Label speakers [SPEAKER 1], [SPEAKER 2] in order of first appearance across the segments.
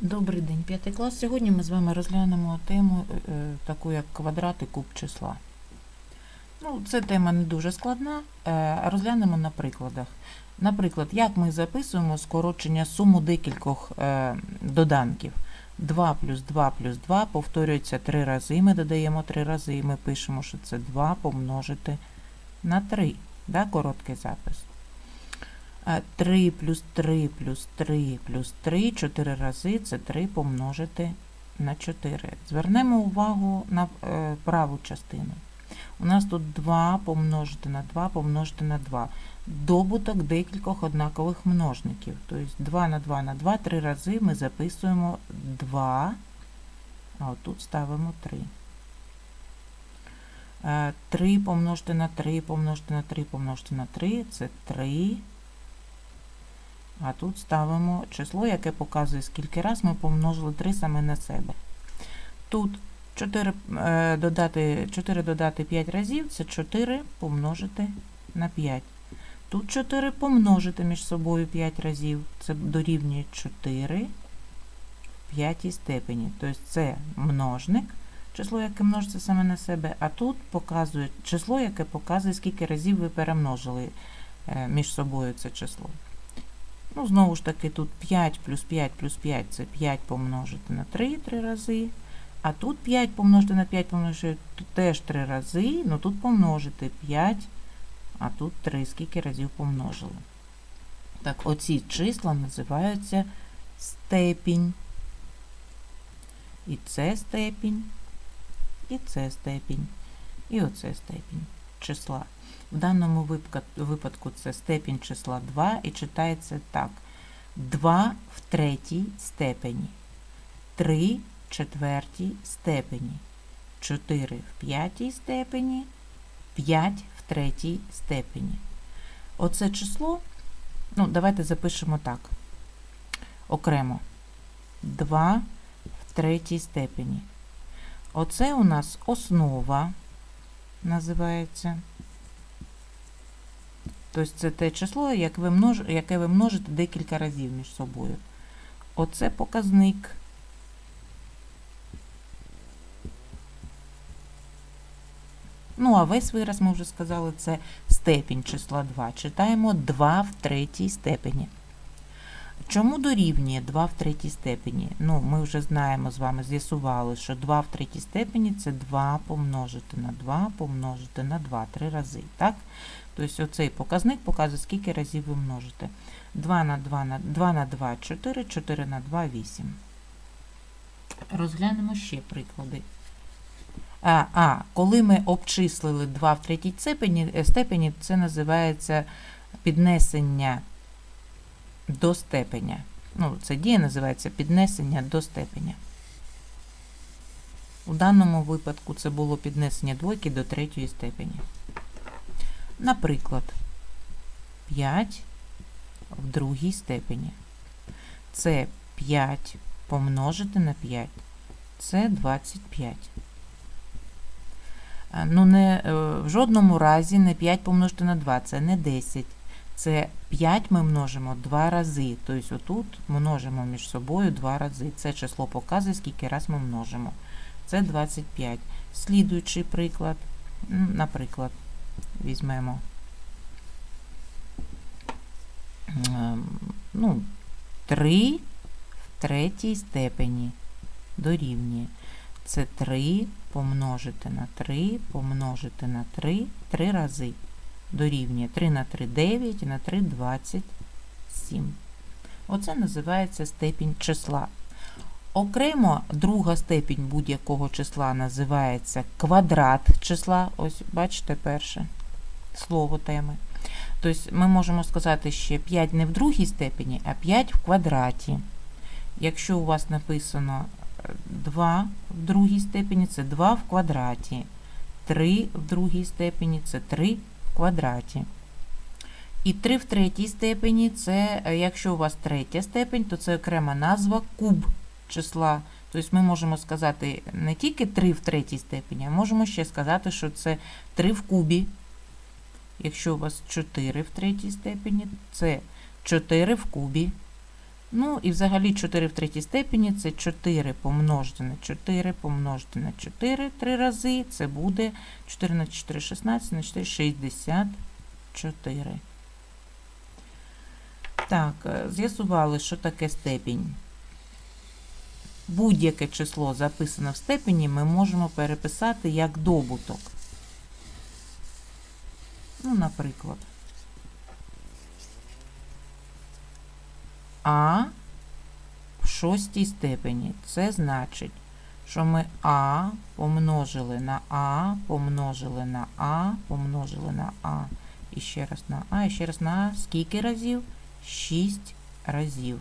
[SPEAKER 1] Добрий день, п'ятий клас. Сьогодні ми з вами розглянемо тему е, е, таку, як квадрат і куб числа. Ну, це тема не дуже складна, е, розглянемо на прикладах. Наприклад, як ми записуємо скорочення суму декількох доданків. 2 плюс 2 плюс 2 повторюється 3 рази. Ми додаємо 3 рази і ми пишемо, що це 2 помножити на 3. Да, короткий запис. А 3 плюс 3 плюс 3 плюс 3 4 рази це 3 помножити на 4. Звернемо увагу на е, праву частину. У нас тут 2 помножити на 2 помножити на 2. Добуток декількох однакових множників. Тобто 2 на 2 на 2 3 рази ми записуємо 2, а отут ставимо 3. Е, 3 помножити на 3 помножити на 3 помножити на 3 це 3. А тут ставимо число, яке показує, скільки раз ми помножили 3 саме на себе. Тут 4 е, додати, 4 додати 5 разів це 4 помножити на 5. Тут 4 помножити між собою 5 разів. Це дорівнює 4 в п'ятій степені. Тобто це множник, число, яке множиться саме на себе, а тут показує число, яке показує, скільки разів ви перемножили е, між собою це число. Ну, знову ж таки, тут 5 плюс 5 плюс 5 це 5 помножити на 3 3 рази. А тут 5 помножити на 5 помножити теж 3 рази, ну тут помножити 5, а тут 3, скільки разів помножили. Так, оці числа називаються степінь. І це степінь, і це степінь, і оце степінь числа. В даному випадку це степінь числа 2 і читається так. 2 в третій степені, 3 в четвертій степені, 4 в п'ятій степені, 5 в третій степені. Оце число, ну, давайте запишемо так. Окремо. 2 в третій степені. Оце у нас основа називається. Тобто це те число, яке ви множите декілька разів між собою. Оце показник. Ну, а весь вираз, ми вже сказали, це степінь числа 2. Читаємо 2 в третій степені. Чому дорівнює 2 в третій степені? Ну, ми вже знаємо з вами, з'ясували, що 2 в третій степені це 2 помножити на 2 помножити на 2, 3 рази. Так? Тобто оцей показник показує, скільки разів ви множите. 2 на 2 на 2 на 2 4, 4 на 2 8. Розглянемо ще приклади. А, а коли ми обчислили 2 в третій степені, степені це називається піднесення до степеня. Ну, це дія називається піднесення до степеня. У даному випадку це було піднесення двойки до третьої степені. Наприклад, 5 в другій степені. Це 5 помножити на 5. Це 25. Ну, не, е, в жодному разі не 5 помножити на 2, це не 10. Це 5 ми множимо 2 рази. Тобто отут множимо між собою 2 рази. Це число показує, скільки раз ми множимо. Це 25. Слідуючий приклад, наприклад, візьмемо ем, ну, 3 в третій степені дорівнює. Це 3 помножити на 3, помножити на 3, 3 рази дорівнює 3 на 3 9 і на 3 27. Оце називається степінь числа. Окремо друга степінь будь-якого числа називається квадрат числа. Ось, бачите, перше слово теми. Тобто ми можемо сказати ще 5 не в другій степені, а 5 в квадраті. Якщо у вас написано 2 в другій степені, це 2 в квадраті. 3 в другій степені це 3 в квадраті. І 3 в третій степені це, е, якщо у вас третя степень, то це окрема назва куб числа. Тобто ми можемо сказати не тільки 3 в третій степені, а можемо ще сказати, що це 3 в кубі. Якщо у вас 4 в третій степені, це 4 в кубі. Ну і взагалі 4 в третій степені це 4 помножити на 4 помножити на 4 три рази. Це буде 4 на 4 16 на 4 64. Так, е, з'ясували, що таке степінь. Будь-яке число записане в степені ми можемо переписати як добуток. Ну, наприклад. А в шостій степені. Це значить, що ми А помножили на А, помножили на А, помножили на А, і ще раз на А, і ще раз на А. Скільки разів? 6 разів.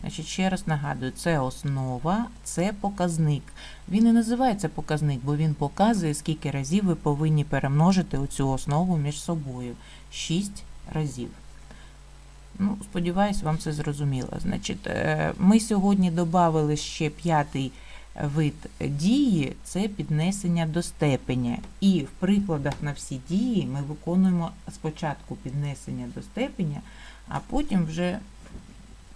[SPEAKER 1] Значить, ще раз нагадую, це основа, це показник. Він і називається показник, бо він показує, скільки разів ви повинні перемножити оцю основу між собою. 6 разів. Ну, сподіваюсь, вам це зрозуміло. Значить, е, ми сьогодні додали ще п'ятий вид дії це піднесення до степеня. І в прикладах на всі дії ми виконуємо спочатку піднесення до степеня, а потім вже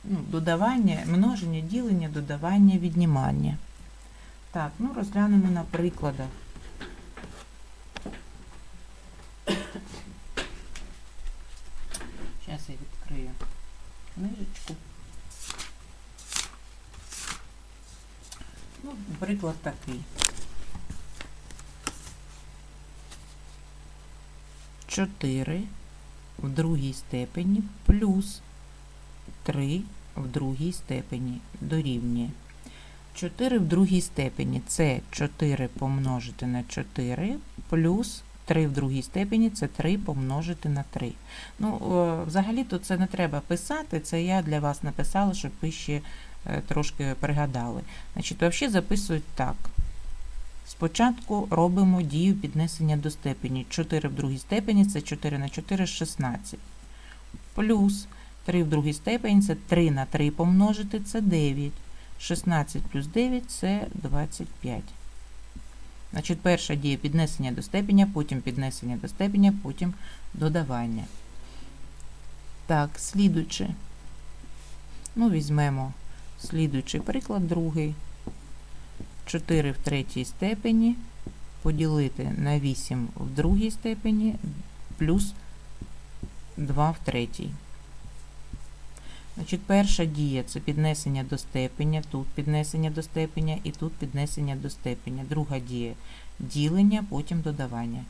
[SPEAKER 1] ну, додавання, множення, ділення, додавання, віднімання. Так, ну розглянемо на прикладах. Зараз я відкрию книжечку. Ну, приклад такий. 4 в другій степені плюс 3 в другій степені дорівнює. 4 в другій степені це 4 помножити на 4 плюс 3 в другій степені це 3 помножити на 3. Ну, е, взагалі-то це не треба писати, це я для вас написала, щоб ви ще е, трошки пригадали. Значить, взагалі записують так. Спочатку робимо дію піднесення до степені. 4 в другій степені це 4 на 4 16. Плюс 3 в другій степені це 3 на 3 помножити це 9. 16 плюс 9 це 25. Значить, перша дія піднесення до степеня, потім піднесення до степеня, потім додавання. Так, слідуючи. Ну, візьмемо слідуючий приклад, другий. 4 в третій степені поділити на 8 в другій степені плюс 2 в третій. Значить, перша дія це піднесення до степеня, тут піднесення до степеня і тут піднесення до степеня. Друга дія ділення, потім додавання.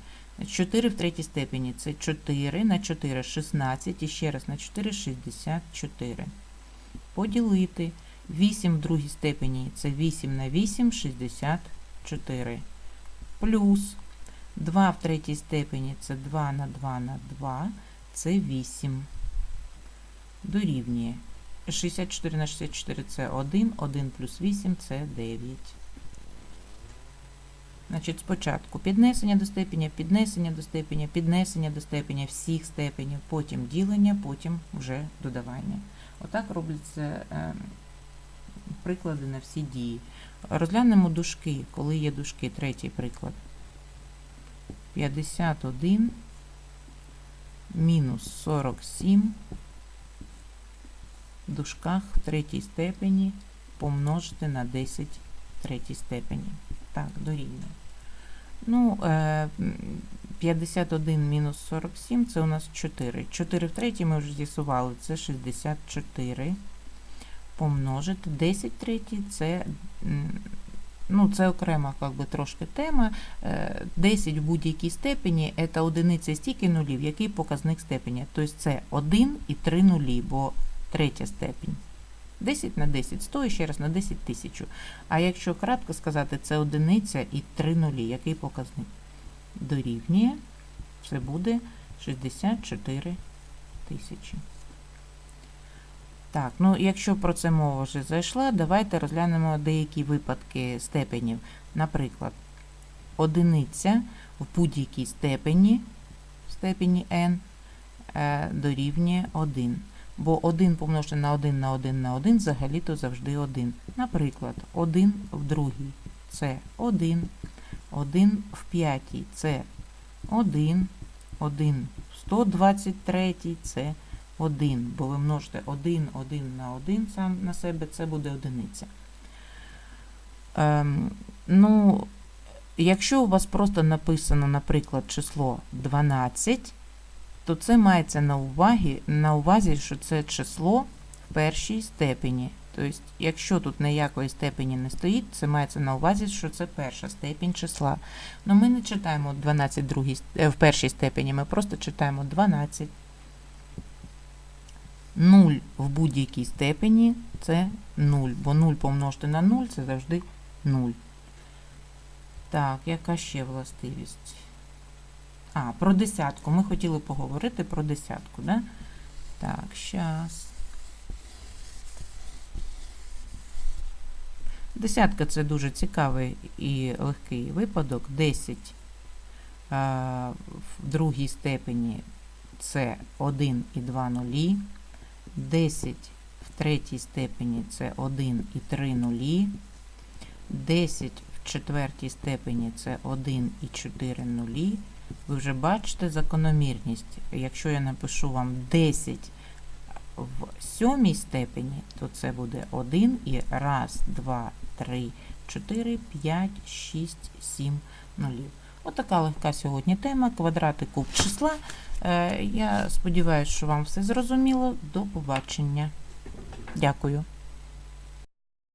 [SPEAKER 1] 4 в третій степені це 4 на 4 16 і ще раз на 4 64. Поділити 8 в другій степені це 8 на 8 64. Плюс 2 в третій степені це 2 на 2 на 2 це 8 дорівнює. 64 на 64 це 1, 1 плюс 8 це 9. Значить, спочатку піднесення до степеня, піднесення до степеня, піднесення до степеня всіх степенів, потім ділення, потім вже додавання. Отак робляться е, приклади на всі дії. Розглянемо дужки, коли є дужки, третій приклад. 51 мінус 47 дужках в третій степені помножити на 10 в третій степені. Так, дорівнює. Ну, е, 51 мінус 47 це у нас 4. 4 в третій ми вже з'ясували, це 64. Помножити 10 в третій це, ну, це окрема как би, трошки тема. Е, 10 в будь-якій степені це одиниця стільки нулів, який показник степені. Тобто це 1 і 3 нулі, бо третя степінь. 10 на 10, 100 і ще раз на 10 тисячу. А якщо кратко сказати, це одиниця і 3 нулі. Який показник? Дорівнює, це буде 64 тисячі. Так, ну якщо про це мова вже зайшла, давайте розглянемо деякі випадки степенів. Наприклад, одиниця в будь-якій степені, степені n, е, дорівнює 1. Бо 1 помножити на 1 на 1 на 1 взагалі-то завжди 1. Наприклад, 1 в другій це 1, 1 в п'ятій це 1, 1 в 123 це 1, бо ви множите 1, 1 на 1 сам на себе, це буде одиниця. Ем, ну, якщо у вас просто написано, наприклад, число 12, то це мається на увазі, на увазі, що це число в першій степені. Тобто, якщо тут ніякої степені не стоїть, це мається на увазі, що це перша степінь числа. Ну, ми не читаємо 12 в, другій, е, в першій степені, ми просто читаємо 12. 0 в будь-якій степені це 0, бо 0 помножити на 0 це завжди 0. Так, яка ще властивість? А, про десятку. Ми хотіли поговорити про десятку, да? Так, щас. Десятка це дуже цікавий і легкий випадок. 10 а, в другій степені це 1 і 2 нулі. 10 в третій степені це 1 і 3 нулі. 10 в четвертій степені це 1 і 4 нулі. Ви вже бачите закономірність. Якщо я напишу вам 10 в сьомій степені, то це буде 1 і 1, 2, 3, 4, 5, 6, 7 нулів. Отака легка сьогодні тема. Квадрати куб числа. Е, Я сподіваюся, що вам все зрозуміло. До побачення. Дякую.